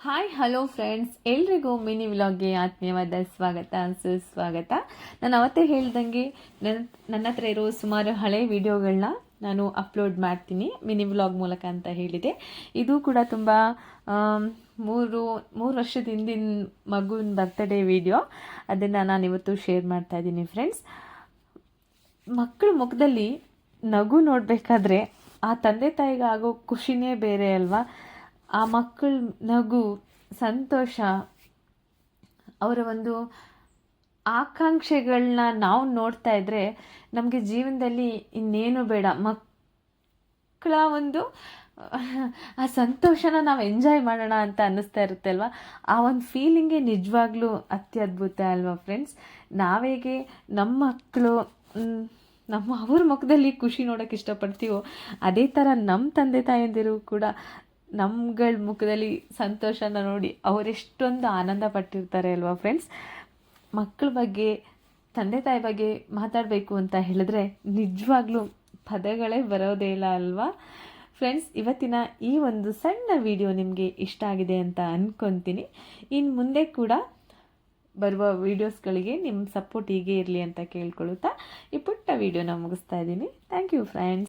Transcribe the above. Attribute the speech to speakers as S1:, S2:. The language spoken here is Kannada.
S1: ಹಾಯ್ ಹಲೋ ಫ್ರೆಂಡ್ಸ್ ಎಲ್ರಿಗೂ ಮಿನಿ ವ್ಲಾಗ್ಗೆ ಆತ್ಮೀಯವಾದ ಸ್ವಾಗತ, ಸುಸ್ವಾಗತ. ನಾನು ಅವತ್ತೇ ಹೇಳ್ದಂಗೆ ನನ್ನ ನನ್ನ ಹತ್ರ ಇರೋ ಸುಮಾರು ಹಳೆ ವಿಡಿಯೋಗಳನ್ನ ನಾನು ಅಪ್ಲೋಡ್ ಮಾಡ್ತೀನಿ, ಮಿನಿ ವ್ಲಾಗ್ ಮೂಲಕ ಅಂತ ಹೇಳಿದೆ. ಇದು ಕೂಡ ತುಂಬ ಮೂರು ಮೂರು ವರ್ಷದ ಹಿಂದಿನ ಮಗುವಿನ ಬರ್ತ್ಡೇ ವಿಡಿಯೋ ಅದನ್ನು ನಾನು ಇವತ್ತು ಶೇರ್ ಮಾಡ್ತಾ ಇದ್ದೀನಿ ಫ್ರೆಂಡ್ಸ್ ಮಕ್ಕಳ ಮುಖದಲ್ಲಿ ನಗು ನೋಡಬೇಕಾದ್ರೆ ಆ ತಂದೆ ತಾಯಿಗೆ ಆಗೋ ಖುಷಿನೇ ಬೇರೆ ಅಲ್ವಾ? ಆ ಮಕ್ಕಳ ನಗು ಸಂತೋಷ, ಅವರ ಒಂದು ಆಕಾಂಕ್ಷೆಗಳನ್ನ ನಾವು ನೋಡ್ತಾ ಇದ್ರೆ ನಮಗೆ ಜೀವನದಲ್ಲಿ ಇನ್ನೇನು ಬೇಡ. ಮಕ್ಕಳ ಒಂದು, ಆ ಸಂತೋಷನ ನಾವು ಎಂಜಾಯ್ ಮಾಡೋಣ ಅಂತ ಅನ್ನಿಸ್ತಾ ಇರುತ್ತೆ ಅಲ್ವಾ? ಆ ಒಂದು ಫೀಲಿಂಗೇ ನಿಜವಾಗ್ಲೂ ಅತ್ಯದ್ಭುತ ಅಲ್ವಾ ಫ್ರೆಂಡ್ಸ್ ನಾವೇಗೆ ನಮ್ಮ ಮಕ್ಕಳು ನಮ್ಮ ಅವ್ರ ಮುಖದಲ್ಲಿ ಖುಷಿ ನೋಡೋಕ್ಕೆ ಇಷ್ಟಪಡ್ತೀವೋ, ಅದೇ ಥರ ನಮ್ಮ ತಂದೆ ತಾಯಂದಿರು ಕೂಡ ನಮ್ಗಳ ಮುಖದಲ್ಲಿ ಸಂತೋಷನ ನೋಡಿ ಅವರೆಷ್ಟೊಂದು ಆನಂದ ಪಟ್ಟಿರ್ತಾರೆ ಅಲ್ವಾ ಫ್ರೆಂಡ್ಸ್ ಮಕ್ಕಳ ಬಗ್ಗೆ, ತಂದೆ ತಾಯಿ ಬಗ್ಗೆ ಮಾತಾಡಬೇಕು ಅಂತ ಹೇಳಿದ್ರೆ ನಿಜವಾಗ್ಲೂ ಪದಗಳೇ ಬರೋದೇ ಇಲ್ಲ ಅಲ್ವಾ? ಫ್ರೆಂಡ್ಸ್ ಇವತ್ತಿನ ಈ ಒಂದು ಸಣ್ಣ ವಿಡಿಯೋ ನಿಮಗೆ ಇಷ್ಟ ಆಗಿದೆ ಅಂತ ಅಂದ್ಕೊತೀನಿ ಇನ್ನು ಮುಂದೆ ಕೂಡ ಬರುವ ವೀಡಿಯೋಸ್ಗಳಿಗೆ ನಿಮ್ಮ ಸಪೋರ್ಟ್ ಹೀಗೆ ಇರಲಿ ಅಂತ ಕೇಳ್ಕೊಳುತ್ತಾ ಈ ಪುಟ್ಟ ವಿಡಿಯೋನ ಮುಗಿಸ್ತಾ ಇದ್ದೀನಿ. Thank you friends